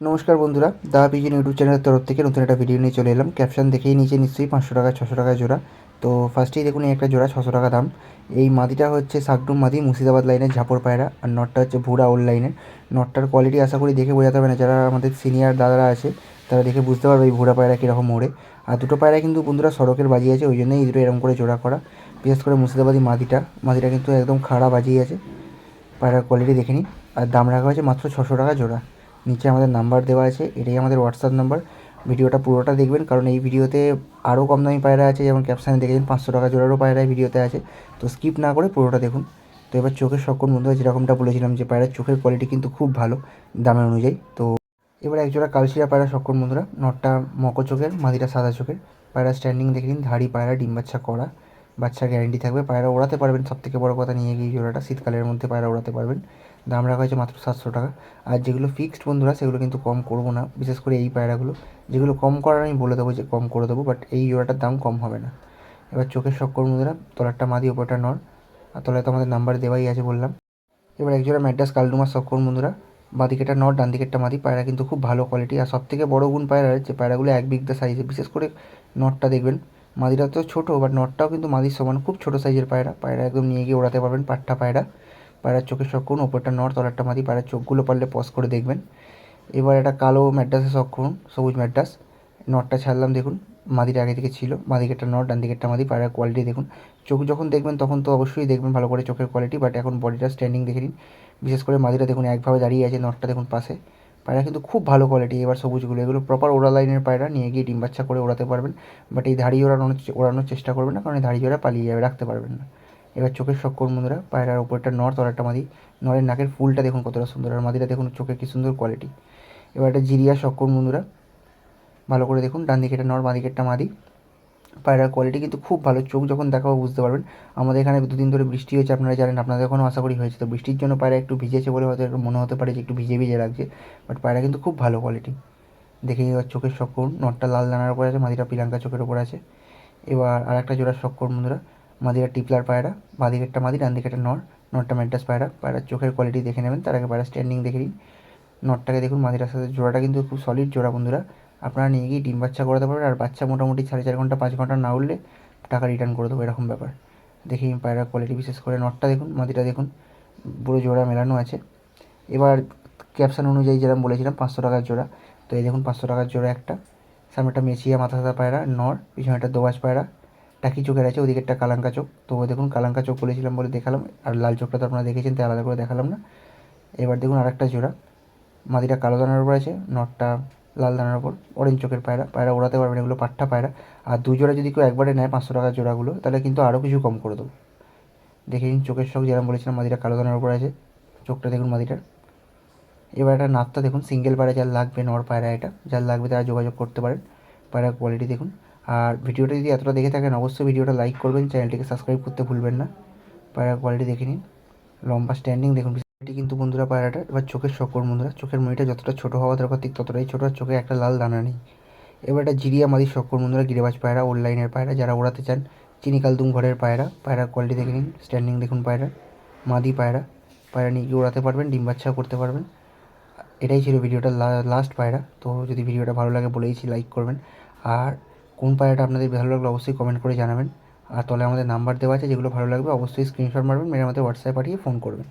নমস্কার বন্ধুরা, দা pigeon YouTube চ্যানেলের তরফ থেকে নতুন একটা ভিডিও নিয়ে চলে এলাম। ক্যাপশন দেখেই নিচে নিশ্চয়ই পাঁচশো টাকা, ছশো টাকা জোড়া। তো ফার্স্টেই দেখুন একটা জোড়া, ছশো টাকা দাম। এই মাদিটা হচ্ছে সাকডুম মাদি, মুর্শিদাবাদ লাইনের ঝাপড় পায়রা, আর নটটা হচ্ছে ভুড়া ওল্ড লাইনের নটটার কোয়ালিটি আশা করি দেখে বোঝাতে হবে না, যারা আমাদের সিনিয়র দাদারা আছে, তারা দেখে বুঝতে পারবে এই ভুড়া পায়রা কীরকম মোড়ে আর দুটো পায়রা কিন্তু বন্ধুরা সড়কের বাজি আছে, ওই জন্যই এই দুটো এরকম করে জোড়া করা। বিশেষ করে মুর্শিদাবাদি মাদিটা মাদিটা কিন্তু একদম খাড়া বাজিয়ে আছে। পায়রার কোয়ালিটি দেখে নিন। আর দাম রাখা হয়েছে মাত্র ছশো টাকা জোড়া। নিচে আমাদের নাম্বার দেওয়া আছে, এটাই আমাদের হোয়াটসঅ্যাপ নাম্বার। ভিডিওটা পুরোটা দেখবেন, কারণ এই ভিডিওতে আরও কম দামি পায়রা আছে, যেমন ক্যাপশানে দেখেছেন পাঁচশো টাকা জোড়ারও পায়রা ভিডিওতে আছে। তো স্কিপ না করে পুরোটা দেখুন। তো এবার চোখের সক্ষণ বন্ধুরা যেরকমটা বলেছিলাম যে পায়রার চোখের কোয়ালিটি কিন্তু খুব ভালো দামের অনুযায়ী। তো এবার একজোড়া কালশিরা পায়রা সক্ষণ বন্ধুরা, নটটা মকো চোখের, মাদিটা সাদা চোখের। পায়রা স্ট্যান্ডিং দেখে নিন, ধাড়ি পায়রা, ডিম বাচ্চা করা বাচ্চা গ্যারেন্টি থাকবে। পায়রা ওড়াতে পারবেন সব থেকে বড় কথা নিয়ে গিয়ে জোড়াটা, শীতকালের মধ্যে পায়রা ওড়াতে পারবেন। দাম রাখা হয়েছে মাত্র সাতশো টাকা। আর যেগুলো ফিক্সড বন্ধুরা, সেগুলো কিন্তু কম করব না। বিশেষ করে এই পায়রাগুলো। যেগুলো কম করার আমি বলে দেবো যে কম করে দেবো বাট এই জোড়াটার দাম কম হবে না। এবার চোখের শক্কর বন্ধুরা, তলারটা মাদি ওপরটা নর। আর তলায় তো আমাদের নাম্বার দেওয়াই আছে বললাম। এবার একজোড়া ম্যাড্রাস কালডুমার শক্কর বন্ধুরা বাঁদিকেটা নর, ডান দিকেরটা মাদি পায়রা কিন্তু খুব ভালো কোয়ালিটি আর সবথেকে বড় গুণ পায়রার যে পায়রাগুলো এক বিঘা সাইজে বিশেষ করে নটটা দেখবেন মাদিটা তো ছোটো বাট নটটাও কিন্তু মাদির সমান, খুব ছোটো সাইজের পায়রা। পায়রা একদম নিয়ে গিয়ে ওড়াতে পারবেন, পাট্টা পায়রা। পায়রার চোখের শখ করুন ওপরটা নর তলারটা মাদি পায়রার চোখগুলো পারলে পজ করে দেখবেন। এবার একটা কালো ম্যাড্রাসের শখ করুন, সবুজ ম্যাড্রাস নটটা ছাড়লাম, দেখুন মাদির আগে থেকে ছিল। মাদিকেরটা নট ডান দিকেরটা মাদি পায়রার কোয়ালিটি দেখুন। চোখ যখন দেখবেন, তখন তো অবশ্যই দেখবেন ভালো করে চোখের কোয়ালিটি বাট এখন বডিটা স্ট্যান্ডিং দেখে নিন। বিশেষ করে মাদিটা দেখুন, একভাবে দাঁড়িয়ে আছে, নটটা দেখুন পাশে। পায়রা কিন্তু খুব ভালো কোয়ালিটি এবার সবুজগুলো, এগুলো প্রপার ওড়া লাইনের পায়রা, নিয়ে গিয়ে ডিম বাচ্চা করে ওড়াতে পারবেন। বাট এই ধাড়ি ওড়ানোর ওড়ানোর চেষ্টা করবেন না, কারণ এই ধাড়ি ওড়া পালিয়ে যাবে, রাখতে পারবেন না। এবার চোখের শক্কর বন্ধুরা পায়রার ওপরটা নর, তলারটা মাদি। নরের নাকের ফুলটা দেখুন কতটা সুন্দর আর মাদিটা দেখুন চোখের কী সুন্দর কোয়ালিটি এবার একটা জিরিয়া শক্কর বন্ধুরা, ভালো করে দেখুন, ডান দিকেটা নর, বাঁ মাদি। পায়রার কোয়ালিটি কিন্তু খুব ভালো, চোখ যখন দেখাবো বুঝতে পারবেন। আমাদের এখানে দুদিন ধরে বৃষ্টি হয়েছে, আপনারা জানেন, আপনাদের এখনও আশা করি হয়েছে। তো বৃষ্টির জন্য পায়রা একটু ভিজেছে বলে হয়তো একটু মনে হতে পারে যে একটু ভিজে ভিজে লাগছে। বাট পায়রা কিন্তু খুব ভালো কোয়ালিটি দেখে এবার চোখের শক্কর নটটা লাল দানার উপর আছে, মাদিটা পিলাঙ্কা চোখের উপর আছে। এবার আর একটা জোড়ার শক্কর বন্ধুরা মাদিরা টিপলার পায়রা বাঁ দিকেরটা মাদি ডান দিকেরটা নর নটটা ম্যান্টাস পায়রা, পায়রার চোখের কোয়ালিটি দেখে নেবেন, তার আগে পায়রা স্ট্যান্ডিং দেখে নিন। নটটাকে দেখুন, মাদিরার সাথে জোড়াটা কিন্তু খুব সলিড জোড়া বন্ধুরা। আপনারা নিয়ে গিয়ে ডিম বাচ্চা করাতে পারবেন, আর বাচ্চা মোটামুটি সাড়ে চার ঘণ্টা, পাঁচ ঘণ্টা না উঠলে টাকা রিটার্ন করে দেবো, এরকম ব্যাপার। দেখি পায়রার কোয়ালিটি বিশেষ করে। নটটা দেখুন, মাদিটা দেখুন, পুরো জোড়া মেলানো আছে। এবার ক্যাপশন অনুযায়ী যেরকম বলেছিলাম, পাঁচশো টাকার জোড়া। তো এই দেখুন, পাঁচশো টাকার জোড়া একটা। সামনেটা মেচিয়া মাথা সাদা পায়রা, নর পিছনে একটা দোবাজ পায়রা। টাকি চোখের আছে ওদিকে একটা কালাঙ্কা চোখ। তো দেখুন, কালাঙ্কা চোখ বলেছিলাম বলে দেখালাম, আর লাল চোখটা তো আপনারা দেখেছেন, তাই আলাদা করে দেখালাম না। এবার দেখুন আরেকটা জোড়া মাদিটা কালো দানার উপর আছে, নটটা লাল দানার উপর অরেঞ্জ চোখের পায়রা পায়রা ওড়াতে পারবেন, এগুলো পাট্টা পায়রা। আর দু জোড়া যদি কেউ একবারে নেয়, পাঁচশো টাকার জোড়াগুলো, তাহলে কিন্তু আরও কিছু কম করে দেবো। দেখে নিন চোখের শখ, যেরকম বলেছিলাম মাদিটা কালো দানার উপর আছে, চোখটা দেখুন মাদিটার এবার একটা নাপটা দেখুন সিঙ্গেল পায়রা, যার লাগবে নর পায়রা এটা, যার লাগবে তারা যোগাযোগ করতে পারেন, পায়রার কোয়ালিটি দেখুন। আর ভিডিওটা যদি এতটা দেখে থাকেন, অবশ্যই ভিডিওটা লাইক করবেন চ্যানেলটিকে সাবস্ক্রাইব করতে ভুলবেন না। পায়রা কোয়ালিটি দেখে নিন। লম্বা স্ট্যান্ডিং দেখুন এটি কিন্তু বন্ধুরা পায়রাটা, এবার চোখের শকর বন্ধুরা, চোখের মনিটা যতটা ছোটো হওয়া দরকার, ঠিক ততটাই ছোটো চোখে একটা লাল দানা নেই। এবার একটা জিরিয়া মাদি শকর বন্ধুরা, গিরেবাজ পায়রা অনলাইনের পায়রা, যারা ওড়াতে চান চিনি কালদুম ঘরের পায়রা পায়রা কোয়ালিটি দেখে নিন স্ট্যান্ডিং দেখুন পায়রা, মাদি পায়রা পায়রা নিয়ে ওড়াতে পারবেন, ডিম করতে পারবেন। এটাই ছিল ভিডিওটা লাস্ট পায়রা, তো যদি ভিডিওটা ভালো লাগে বলেইছি লাইক করবেন। আর কোন পায়রাটা আপনাদের ভালো লাগল অবশ্যই কমেন্ট করে জানাবেন। আর তলে আমাদের নাম্বার দেওয়া আছে, যেগুলো ভালো লাগবে অবশ্যই স্ক্রিনশট মারবেন মেরে আমাদের হোয়াটসঅ্যাপে পাঠিয়ে ফোন করবেন।